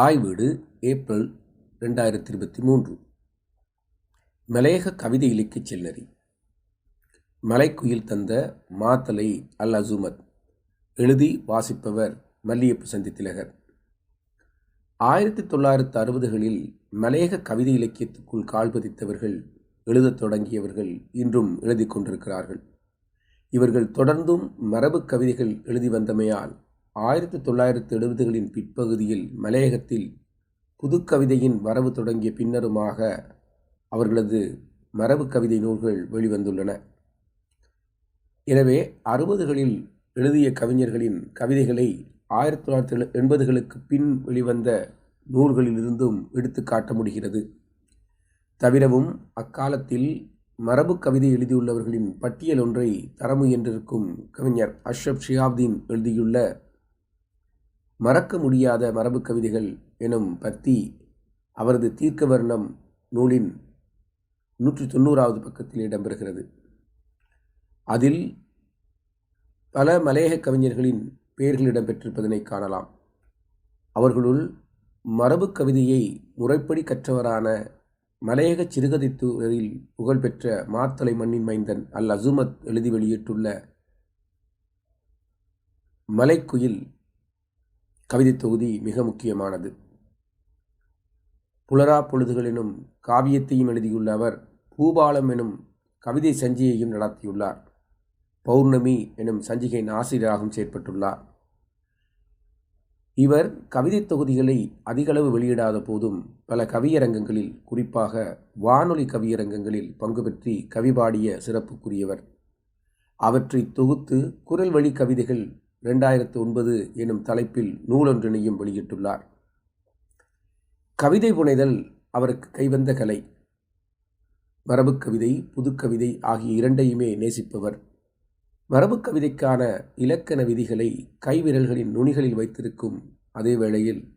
தாய் வீடு ஏப்ரல் ரெண்டாயிரத்தி இருபத்தி மூன்று மலையக கவிதை இலக்கிய செல்லறி. மலைக்குயில் தந்த மாத்தலை அல் அசுமத் எழுதி வாசிப்பவர் மல்லியப்பு சந்தி திலகர். ஆயிரத்தி தொள்ளாயிரத்து அறுபதுகளில் மலையக கவிதை இலக்கியத்துக்குள் கால் பதித்தவர்கள் எழுதத் தொடங்கியவர்கள் இன்றும் எழுதி கொண்டிருக்கிறார்கள். இவர்கள் தொடர்ந்தும் மரபு கவிதைகள் எழுதி வந்தமையால் ஆயிரத்தி தொள்ளாயிரத்து எழுபதுகளின் பிற்பகுதியில் மலையகத்தில் புதுக்கவிதையின் வரவு தொடங்கிய பின்னருமாக அவர்களது மரபு கவிதை நூல்கள் வெளிவந்துள்ளன. எனவே அறுபதுகளில் எழுதிய கவிஞர்களின் கவிதைகளை ஆயிரத்தி தொள்ளாயிரத்தி எண்பதுகளுக்கு பின் வெளிவந்த நூல்களிலிருந்தும் எடுத்து காட்ட முடிகிறது. தவிரவும் அக்காலத்தில் மரபு கவிதை எழுதியுள்ளவர்களின் பட்டியல் ஒன்றை தர முயன்றிருக்கும் கவிஞர் அஷ்ரப் ஷியாப்தீன் எழுதியுள்ள மறக்க முடியாத மரபு கவிதைகள் எனும் பத்தி அவரது தீர்க்கவர்ணம் நூலின் நூற்றி தொண்ணூறாவது பக்கத்தில் இடம்பெறுகிறது. அதில் பல மலையக கவிஞர்களின் பெயர்கள் இடம்பெற்றிருப்பதனை காணலாம். அவர்களுள் மரபு கவிதையை முறைப்படி கற்றவரான மலையக சிறுகதைத்துறையில் புகழ்பெற்ற மாத்தலை மண்ணின் மைந்தன் அல் அசுமத் எழுதி வெளியிட்டுள்ள மலைக்குயில் கவிதை தொகுதி மிக முக்கியமானது. புலரா பொழுதுகள் எனும் காவியத்தையும் எழுதியுள்ள அவர் பூபாலம் எனும் கவிதை சஞ்சிகையும் நடத்தியுள்ளார். பௌர்ணமி எனும் சஞ்சிகையின் ஆசிரியராகவும் செயற்பட்டுள்ளார். இவர் கவிதை தொகுதிகளை அதிகளவு வெளியிடாத போதும் பல கவியரங்கங்களில் குறிப்பாக வானொலி கவியரங்கங்களில் பங்கு பெற்றி கவி பாடிய சிறப்புக்குரியவர். அவற்றை தொகுத்து குரல் வழி கவிதைகள் ரெண்டாயிரத்து ஒன்பது எனும் தலைப்பில் நூலொன்றினையும் வெளியிட்டுள்ளார். கவிதை புனைதல் அவருக்கு கைவந்த கலை. மரபுக்கவிதை கவிதை புதுக்கவிதை ஆகிய இரண்டையுமே நேசிப்பவர். மரபுக்கவிதைக்கான இலக்கண விதிகளை கைவிரல்களின் நுனிகளில் வைத்திருக்கும் அதே வேளையில்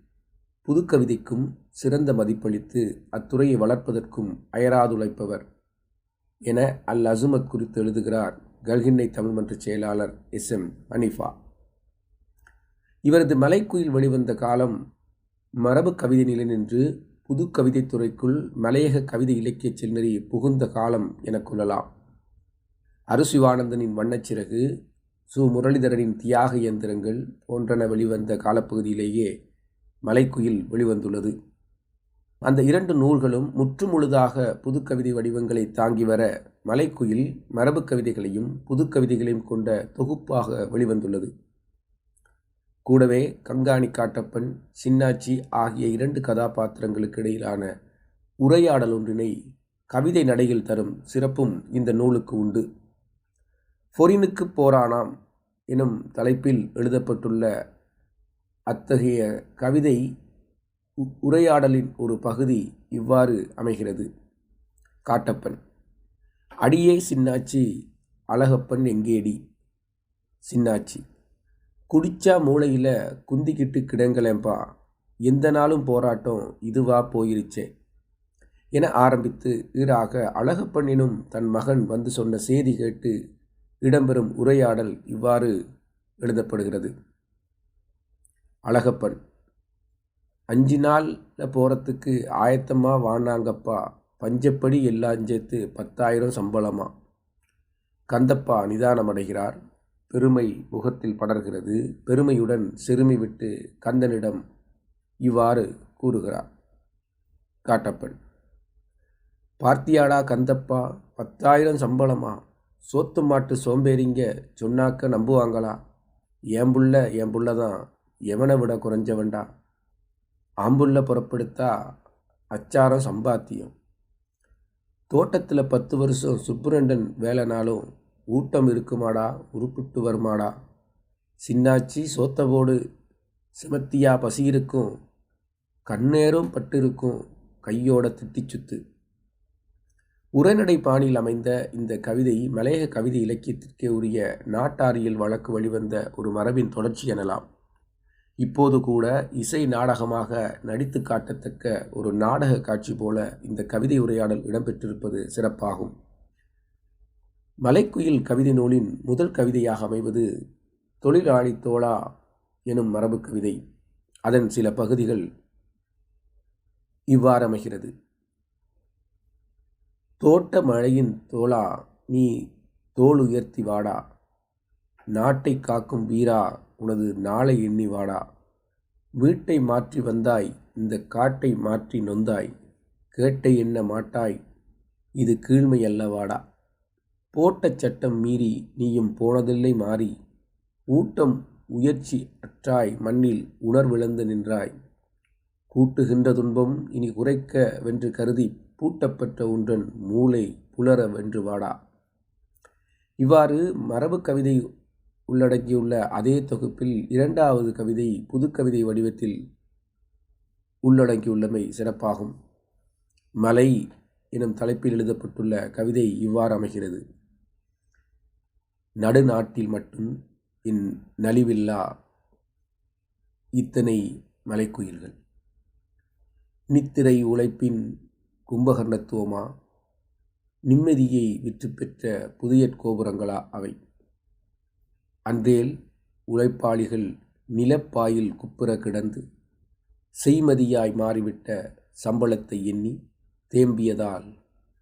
புதுக்கவிதைக்கும் சிறந்த மதிப்பளித்து அத்துறையை வளர்ப்பதற்கும் அயராதுழைப்பவர் என அல் அசுமத் குறித்து எழுதுகிறார் கல்கின்னை தமிழ் மன்ற செயலாளர் எஸ். எம். அனிஃபா இவரது மலைக்குயில் வெளிவந்த காலம் மரபு கவிதை நிலை நின்று புது கவிதைத்துறைக்குள் மலையக கவிதை இலக்கிய செல்நெறி புகுந்த காலம் என கொள்ளலாம். அருசிவானந்தனின் வண்ணச்சிறகு சு. முரளிதரனின் தியாக இயந்திரங்கள் போன்றன வெளிவந்த காலப்பகுதியிலேயே மலைக்குயில் வெளிவந்துள்ளது. அந்த இரண்டு நூல்களும் முற்றுமுழுதாக புதுக்கவிதை வடிவங்களை தாங்கி வர மலைக்குயில் மரபு கவிதைகளையும் புதுக்கவிதைகளையும் கொண்ட தொகுப்பாக வெளிவந்துள்ளது. கூடவே கங்காணி காட்டப்பன் சின்னாச்சி ஆகிய இரண்டு கதாபாத்திரங்களுக்கு இடையிலான உரையாடல் ஒன்றினை கவிதை நடையில் தரும் சிறப்பும் இந்த நூலுக்கு உண்டு. பொரினுக்கு போரானாம் எனும் தலைப்பில் எழுதப்பட்டுள்ள அத்தகைய கவிதை உரையாடலின் ஒரு பகுதி இவ்வாறு அமைகிறது. காட்டப்பன் அடியே சின்னாச்சி அழகப்பன் எங்கேடி? சின்னாச்சி குடிச்சா மூளையில் குந்திக்கிட்டு கிடங்களேம்பா எந்த நாளும் போராட்டம் இதுவா போயிருச்சே. என ஆரம்பித்து ஈராக அழகப்பண்ணினும் தன் மகன் வந்து சொன்ன செய்தி கேட்டு இடம்பெறும் உரையாடல் இவ்வாறு எழுதப்படுகிறது. அழகப்பன் அஞ்சு நாளில் போகிறதுக்கு ஆயத்தமாக வானாங்கப்பா. பஞ்சப்படி எல்லாம் சேர்த்து பத்தாயிரம் சம்பளமா? கந்தப்பா நிதானம் அடைகிறார் பெருமை முகத்தில் படர்கிறது. பெருமையுடன் சிறுமி விட்டு கந்தனிடம் இவ்வாறு கூறுகிறார். காட்டப்பன் பார்த்தியாடா கந்தப்பா பத்தாயிரம் சம்பளமா? சோத்து மாட்டு சோம்பேறிங்க சொன்னாக்க நம்புவாங்களா? என் புள்ள என் புள்ள தான் எவனை விட குறைஞ்சவன்டா? ஆம்புள்ள புறப்படுத்தா அச்சாரம் சம்பாத்தியம். தோட்டத்தில் பத்து வருஷம் சுப்புரண்டன் வேலைனாலும் ஊட்டம் இருக்குமாடா உருப்பிட்டு வருமாடா. சின்னாச்சி சோத்தவோடு சிமத்தியா பசி இருக்கும் கண்ணேரும் பட்டு இருக்கும் கையோட திட்டி சுத்து. உரைநடை பாணியில் அமைந்த இந்த கவிதை மலையக கவிதை இலக்கியத்திற்கே உரிய நாட்டாரியல் வழக்கு வழிவந்த ஒரு மரபின் தொடர்ச்சி எனலாம். இப்போது கூட இசை நாடகமாக நடித்து காட்டத்தக்க ஒரு நாடக காட்சி போல இந்த கவிதை உரையாடல் இடம்பெற்றிருப்பது சிறப்பாகும். மலைக்குயில் கவிதை நூலின் முதல் கவிதையாக அமைவது தொழிலாளி தோழா எனும் மரபு கவிதை. அதன் சில பகுதிகள் இவ்வாறமைகிறது. தோட்ட மழையின் தோளா நீ தோல் உயர்த்தி வாடா. நாட்டை காக்கும் வீரா உனது நாளை எண்ணி வாடா. வீட்டை மாற்றி வந்தாய் இந்த காட்டை மாற்றி நொந்தாய். கேட்டை எண்ண மாட்டாய் இது கீழ்மை அல்லவாடா போட்ட சட்டம் மீறி நீயும் போனதில்லை மாறி. ஊட்டம் உயர்ச்சி அற்றாய் மண்ணில் உணர்விழந்து நின்றாய். கூட்டுகின்ற துன்பம் இனி குறைக்க வென்று கருதி பூட்டப்பட்ட ஒன்றன் மூளை புலர வென்று வாடா. இவ்வாறு மரபு கவிதை உள்ளடக்கியுள்ள அதே தொகுப்பில் இரண்டாவது கவிதை புதுக்கவிதை வடிவத்தில் உள்ளடக்கியுள்ளமை சிறப்பாகும். மலை எனும் தலைப்பில் எழுதப்பட்டுள்ள கவிதை இவ்வாறு அமைகிறது. நடுநாட்டில் மட்டும் இன் நலிவில்லா இத்தனை மலைக்குயில்கள். நித்திரை உழைப்பின் கும்பகர்ணத்துவமா? நிம்மதியை விற்று பெற்ற புதிய கோபுரங்களா அவை? அன்றேல் உழைப்பாளிகள் நிலப்பாயில் குப்புற கிடந்து செய்மதியாய் மாறிவிட்ட சம்பளத்தை எண்ணி தேம்பியதால்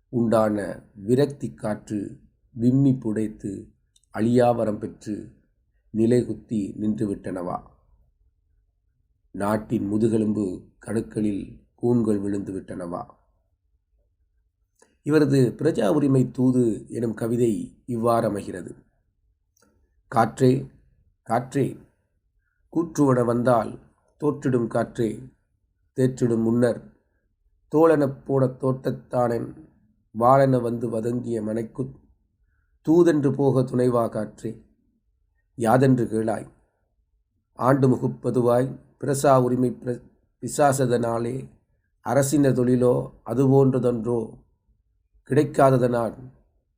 உண்டான விரக்தி காற்று விம்மி புடைத்து அழியாவரம் பெற்று நிலைகுத்தி நின்றுவிட்டனவா? நாட்டின் முதுகெலும்பு கணுக்களில் கூண்கள் விழுந்து விட்டனவா இவரது பிரஜா உரிமை தூது எனும் கவிதை இவ்வாறு அமைகிறது காற்றே காற்றே கூற்றுவன வந்தால் தோற்றிடும் காற்றே தேற்றிடும் முன்னர் தோழனப் போன தோட்டத்தானன் வாழென வந்து வதங்கிய மனைக்குத் தூதென்று போக துணைவா காற்றே. யாதென்று கேளாய். ஆண்டு முகுப்பதுவாய் பிரசா உரிமை பிர பிசாசதனாலே அரசின தொழிலோ அதுபோன்றதொன்றோ கிடைக்காததனால்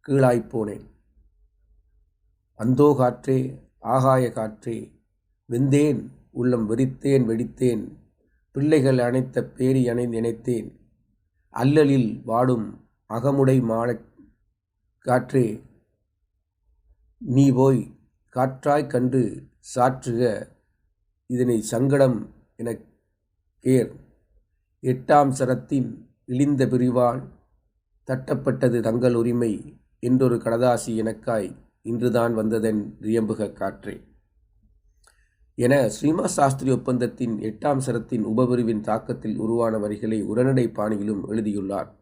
கீழாய்ப்போனேன் அந்தோ காற்றே ஆகாய காற்றே வெந்தேன் உள்ளம் வெறித்தேன் வெடித்தேன் பிள்ளைகள் அணைத்த பேரி அணை நினைத்தேன். அல்லலில் வாடும் அகமுடை மாலை காற்றே நீ போய் காற்றாய் கண்டு சாற்றுக இதனை சங்கடம் என கேர். எட்டாம் சரத்தின் இழிந்த பிரிவான் தட்டப்பட்டது தங்கள் உரிமை என்றொரு கடதாசி எனக்காய் இன்றுதான் வந்ததன் ரியம்புக காற்றே. என ஸ்ரீமா சாஸ்திரி ஒப்பந்தத்தின் எட்டாம் சரத்தின் உபபிரிவின் தாக்கத்தில் உருவான வரிகளை உரநடை பாணியிலும் எழுதியுள்ளார்.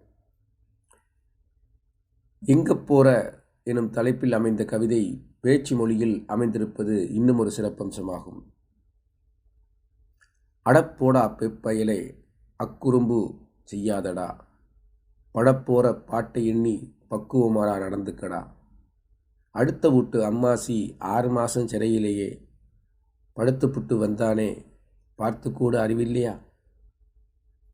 எங்க போற எனும் தலைப்பில் அமைந்த கவிதை பேச்சு மொழியில் அமைந்திருப்பது இன்னும் ஒரு சிறப்பம்சமாகும். அடப்போடா பெப்பயலே அக்குறும்பு செய்யாதடா. படப்போற பாட்டை எண்ணி பக்குவமாரா நடந்துக்கடா. அடுத்த வீட்டு அம்மாசி ஆறு மாதம் சிறையிலேயே. படுத்துப்புட்டு வந்தானே பார்த்து கூட அறிவில்லையா?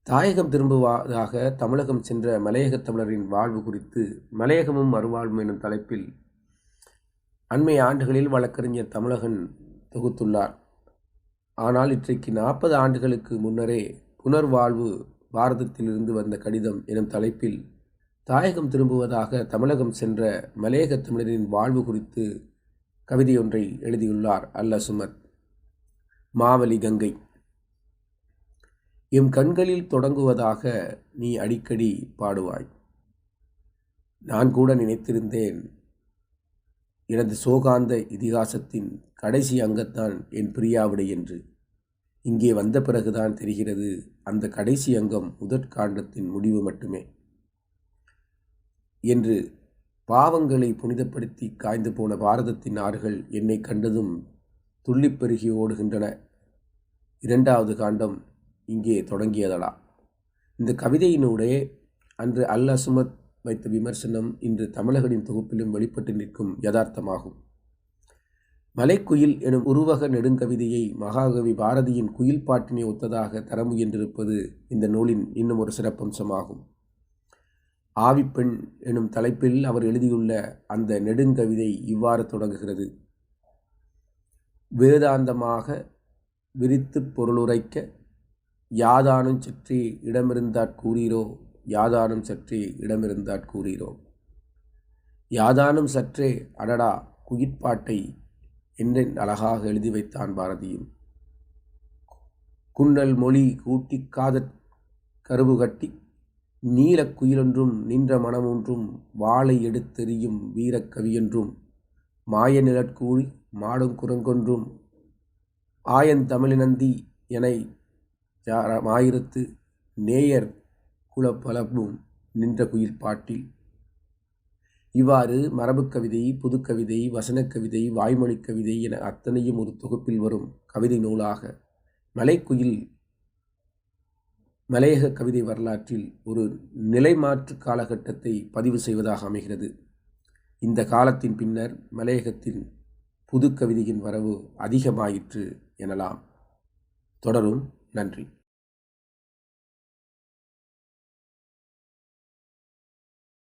தாயகம் திரும்புவதாக தமிழகம் சென்ற மலையக தமிழரின் வாழ்வு குறித்து மலையகமும் மறுவாழ்வும் எனும் தலைப்பில் அண்மை ஆண்டுகளில் வழக்கறிஞர் தமிழகன் தொகுத்துள்ளார். ஆனால் இன்றைக்கு நாற்பது ஆண்டுகளுக்கு முன்னரே புனர்வாழ்வு பாரதத்திலிருந்து வந்த கடிதம் எனும் தலைப்பில் தாயகம் திரும்புவதாக தமிழகம் சென்ற மலையக தமிழரின் வாழ்வு குறித்து கவிதையொன்றை எழுதியுள்ளார் அல்ல சுமத். மாவலி கங்கை. எம் கண்களில் தொடங்குவதாக நீ அடிக்கடி பாடுவாய். நான் கூட நினைத்திருந்தேன். எனது சோகாந்த இதிகாசத்தின் கடைசி அங்கத்தான் என் பிரியாவிடை என்று. இங்கே வந்த பிறகுதான் தெரிகிறது அந்த கடைசி அங்கம் முதற்காண்டத்தின் முடிவு மட்டுமே. என்று பாவங்களை புனிதப்படுத்தி காய்ந்து போன பாரதத்தின் ஆறுகள் என்னை கண்டதும் துள்ளிப் பெருகி ஓடுகின்றன. இரண்டாவது காண்டம் இங்கே தொடங்கியதடா. இந்த கவிதையினூடே அன்று அல் அசுமத் வைத்த விமர்சனம் இன்று தமிழகனின் தொகுப்பிலும் வெளிப்பட்டு நிற்கும் யதார்த்தமாகும். மலைக்குயில் எனும் உருவக நெடுங்கவிதையை மகாகவி பாரதியின் குயில் பாட்டினை ஒத்ததாக தர முயன்றிருப்பது இந்த நூலின் இன்னும் ஒரு சிறப்பம்சமாகும். ஆவிப்பெண் எனும் தலைப்பில் அவர் எழுதியுள்ள அந்த நெடுங்கவிதை இவ்வாறு தொடங்குகிறது. வேதாந்தமாக விரித்து பொருளுரைக்க யாதானும் சற்றே இடமிருந்தாற் கூறீரோ? யாதானும் சற்றே இடமிருந்தாற் கூறீரோ? யாதானும் சற்றே அடடா குயிர்ப்பாட்டை என்றென் அழகாக எழுதி வைத்தான் பாரதியும். குன்னல் மொழி கூட்டி காத கருவு கட்டி நீலக் குயிலொன்றும் நின்ற மனமொன்றும் வாளை எடுத்தெறியும் வீரக்கவியொன்றும் மாய நிழற்கூழி மாடும் குரங்கொன்றும் ஆயந்தமிழினந்தி என ஆயிரத்து நேயர் குலப்பலவும் நின்ற குயில் பாட்டில். இவ்வாறு மரபுக்கவிதை புதுக்கவிதை வசனக் கவிதை கவிதை என அத்தனையும் ஒரு தொகுப்பில் வரும் கவிதை நூலாக மலைக்குயில் மலையக கவிதை வரலாற்றில் ஒரு நிலைமாற்று காலகட்டத்தை பதிவு செய்வதாக அமைகிறது. இந்த காலத்தின் பின்னர் மலையகத்தின் புது கவிதையின் வரவு அதிகமாயிற்று எனலாம். தொடரும். நன்றி.